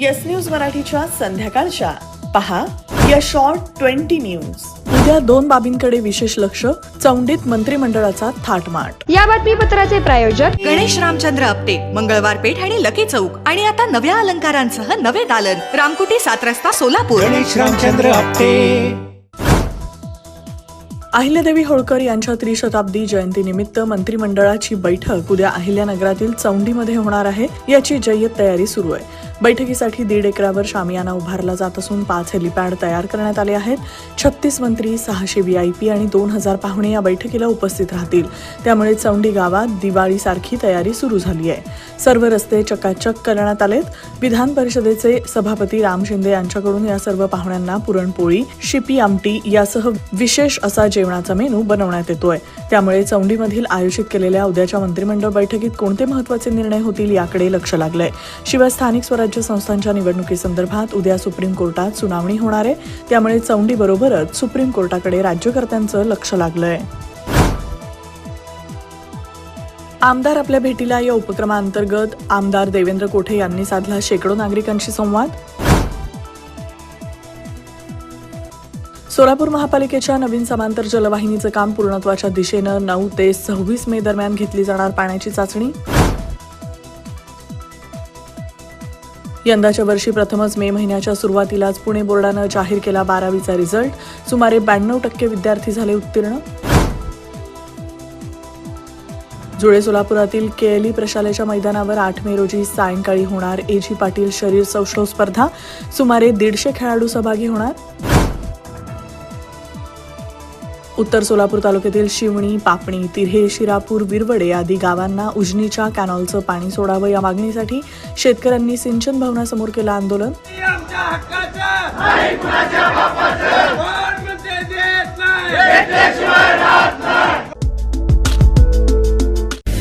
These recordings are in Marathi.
येस न्यूज मराठीच्या संध्याकाळच्या. पहा या शॉर्ट ट्वेंटी न्यूज उद्या दोन बाबींकडे विशेष लक्ष चौंडीत मंत्रिमंडळाचा थाटमाट. या बातमीपत्राचे प्रायोजक गणेश रामचंद्र आपटे मंगळवार पेठ आणि लकी चौक. आणि आता नव्या अलंकारांसह नवे दालन. रामकुटी सात रस्ता सोलापूर. गणेश रामचंद्र आपटे. अहिल्यादेवी होळकर यांच्या त्रिशताब्दी जयंतीनिमित्त मंत्रिमंडळाची बैठक उद्या अहिल्यानगरातील चौंडीमध्ये होणार आहे. याची जय्यत तयारी सुरू आहे. बैठकीसाठी दीड एकरावर शामियाना उभारला जात असून पाच हेलिपॅड तयार करण्यात आले आहेत. छत्तीस मंत्री सहाशे व्हीआयपी आणि दोन हजार पाहुणे या बैठकीला उपस्थित राहतील. त्यामुळे चौंडी गावात दिवाळीसारखी तयारी सुरू झाली आहे. सर्व रस्ते चकाचक करण्यात आलेत. विधान परिषदेचे सभापती राम शिंदे यांच्याकडून या सर्व पाहुण्यांना पुरणपोळी शिपी आमटी यासह विशेष असा जेवणाचा मेनू बनवण्यात येतोय. त्यामुळे चौंडीमधील आयोजित केलेल्या उद्याच्या मंत्रिमंडळ बैठकीत कोणते महत्त्वाचे निर्णय होतील याकडे लक्ष लागलंय. शिवाय स्थानिक स्वराज्य संस्थांच्या निवडणुकीसंदर्भात उद्या सुप्रीम कोर्टात सुनावणी होणार आहे. त्यामुळे चौंडीबरोबरच सुप्रीम कोर्टाकडे राज्यकर्त्यांचं लक्ष लागलंय. आमदार आपल्या भेटीला या उपक्रमाअंतर्गत आमदार देवेंद्र कोठे यांनी साधला शेकडो नागरिकांशी संवाद. सोलापूर महापालिकेच्या नवीन समांतर जलवाहिनीचं काम पूर्णत्वाच्या दिशेनं नऊ ते सव्वीस मे दरम्यान घेतली जाणार पाण्याची चाचणी. यंदाच्या वर्षी प्रथमच मे महिन्याच्या सुरुवातीलाच पुणे बोर्डानं जाहीर केला बारावीचा रिझल्ट. सुमारे ब्याण्णव टक्के विद्यार्थी झाले उत्तीर्ण. जुळे सोलापुरातील केएलई प्रशालेच्या मैदानावर आठ मे रोजी सायंकाळी होणार एजी पाटील शरीर सौष्ठव स्पर्धा. सुमारे दीडशे खेळाडू सहभागी होणार. उत्तर सोलापूर तालुक्यातील शिवणी पापणी तिऱ्हे शिरापूर विरवडे आदी गावांना उजनीच्या कॅनॉलचं पाणी सोडावं या मागणीसाठी शेतकऱ्यांनी सिंचन भवनासमोर केलं आंदोलन.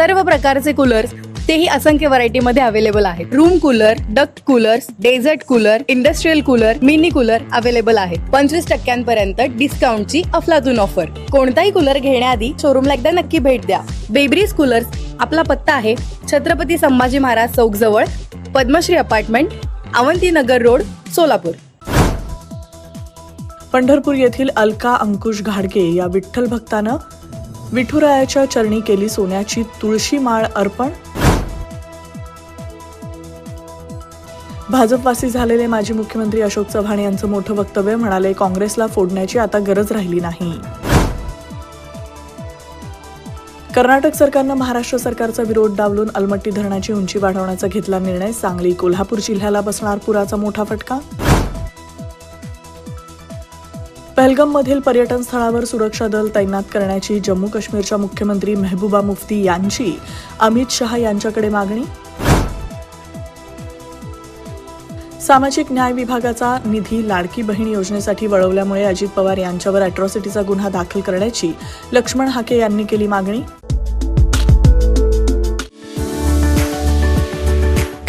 सर्व प्रकारचे कूलर्स तेही असंख्य व्हरायटीमध्ये अवेलेबल आहेत. Room cooler duct coolers desert cooler industrial cooler mini cooler available आहेत. पंचवीस टक्क्यांपर्यंत डिस्काउंटची अफलातून ऑफर कोणताही कूलर घेण्याआधी शोरूमला एकदा नक्की भेट द्या. बेब्रीज कूलर्स आपला पत्ता आहे छत्रपती संभाजी महाराज चौक जवळ पद्मश्री अपार्टमेंट अवंतीनगर रोड सोलापूर. पंढरपूर येथील अलका अंकुश घाडगे या विठ्ठल भक्तानं विठुरायाच्या चरणी केली सोन्याची तुळशी माळ अर्पण. भाजपवासी झालेले माजी मुख्यमंत्री अशोक चव्हाण यांचं मोठं वक्तव्य म्हणाले काँग्रेसला फोडण्याची आता गरज राहिली नाही. कर्नाटक सरकारनं महाराष्ट्र सरकारचा विरोध डावलून अलमट्टी धरणाची उंची वाढवण्याचा घेतला निर्णय सांगली कोल्हापूर जिल्ह्याला बसणार पुराचा मोठा फटका. पहलगममधील पर्यटनस्थळावर पर्यटन स्थळावर सुरक्षा दल तैनात करण्याची जम्मू काश्मीरच्या मुख्यमंत्री मेहबूबा मुफ्ती यांची अमित शहा यांच्याकडे मागणी? सामाजिक न्याय विभागाचा निधी लाडकी बहीण योजनेसाठी वळवल्यामुळे अजित पवार यांच्यावर अॅट्रॉसिटीचा गुन्हा दाखल करण्याची लक्ष्मण हाके यांनी केली मागणी?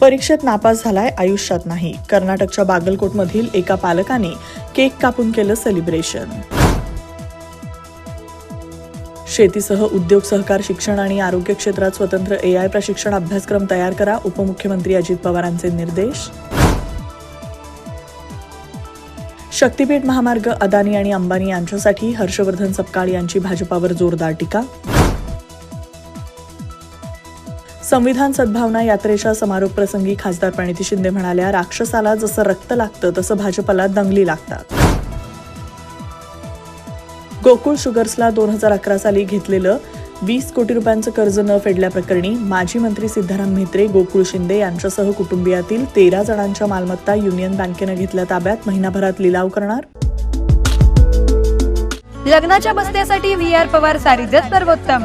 परीक्षेत नापास झालाय आयुष्यात नाही. कर्नाटकच्या बागलकोटमधील एका पालकाने केक कापून केलं सेलिब्रेशन शेतीसह उद्योग सहकार शिक्षण आणि आरोग्य क्षेत्रात स्वतंत्र ए आय प्रशिक्षण अभ्यासक्रम तयार करा उपमुख्यमंत्री अजित पवारांचे निर्देश. शक्तीपीठ महामार्ग अदानी आणि अंबानी यांच्यासाठी हर्षवर्धन सपकाळ यांची भाजपावर जोरदार टीका. संविधान सद्भावना यात्रेच्या समारोप प्रसंगी खासदार प्रणिती शिंदे म्हणाल्या राक्षसाला जसं रक्त लागतं तसं भाजपला दंगली लागतात. गोकुळ शुगर्सला दोन हजार अकरा साली घेतलेलं वीस कोटी रुपयांचं कर्ज न फेडल्याप्रकरणी माजी मंत्री सिद्धाराम म्हेत्रे गोकुळ शिंदे यांच्यासह कुटुंबियातील तेरा जणांच्या मालमत्ता युनियन बँकेनं घेतल्या ताब्यात. महिनाभरात लिलाव करणार? लग्नाच्या बसण्यासाठी व्ही आर पवार सारी सर्वोत्तम.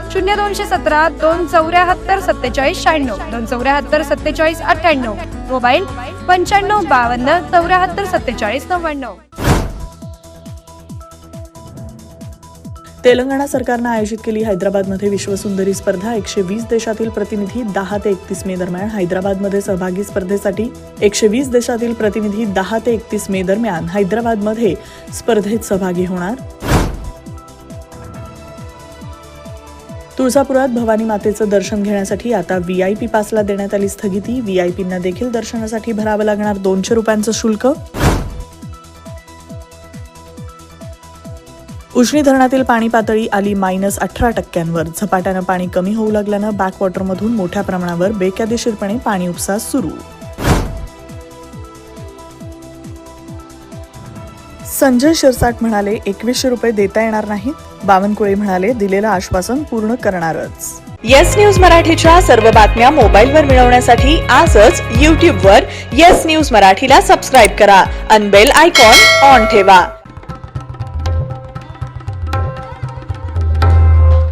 शून्य दोनशे सतरा दोन चौऱ्याहत्तर सत्तेचाळीस शहाण्णव. दोन चौऱ्याहत्तर सत्तेचाळीस अठ्ठ्याण्णव. मोबाईल पंच्याण्णव बावन्न चौऱ्याहत्तर सत्तेचाळीस नव्याण्णव. तेलंगणा सरकारनं आयोजित केली हैदराबादमध्ये विश्वसुंदरी स्पर्धा एकशे वीस देशातील प्रतिनिधी दहा ते एकतीस मे दरम्यान. हैदराबादमध्ये सहभागी स्पर्धेसाठी एकशे वीस देशातील प्रतिनिधी दहा ते एकतीस मे दरम्यान हैदराबादमध्ये स्पर्धेत सहभागी होणार. तुळजापुरात भवानी मातेचं दर्शन घेण्यासाठी आता व्हीआयपी पासला देण्यात आली स्थगिती. व्हीआयपींना देखील दर्शनासाठी भरावं लागणार दोनशे रुपयांचं शुल्क. उजनी धरणातील पाणी पातळी आली मायनस अठरा टक्क्यांवर. झपाट्यानं पाणी कमी होऊ लागल्यानं बॅकवॉटरमधून मोठ्या प्रमाणावर बेकायदेशीरपणे पाणी उपसा सुरू. संजय शिरसाट म्हणाले एकवीसशे रुपये देता येणार नाहीत. बावनकुळे म्हणाले दिलेलं आश्वासन पूर्ण करणारच. येस न्यूज मराठीच्या सर्व बातम्या मोबाईलवर मिळवण्यासाठी आजच यूट्यूबवर येस न्यूज मराठीला सबस्क्राईब करा. अनबेल आयकॉन ऑन ठेवा.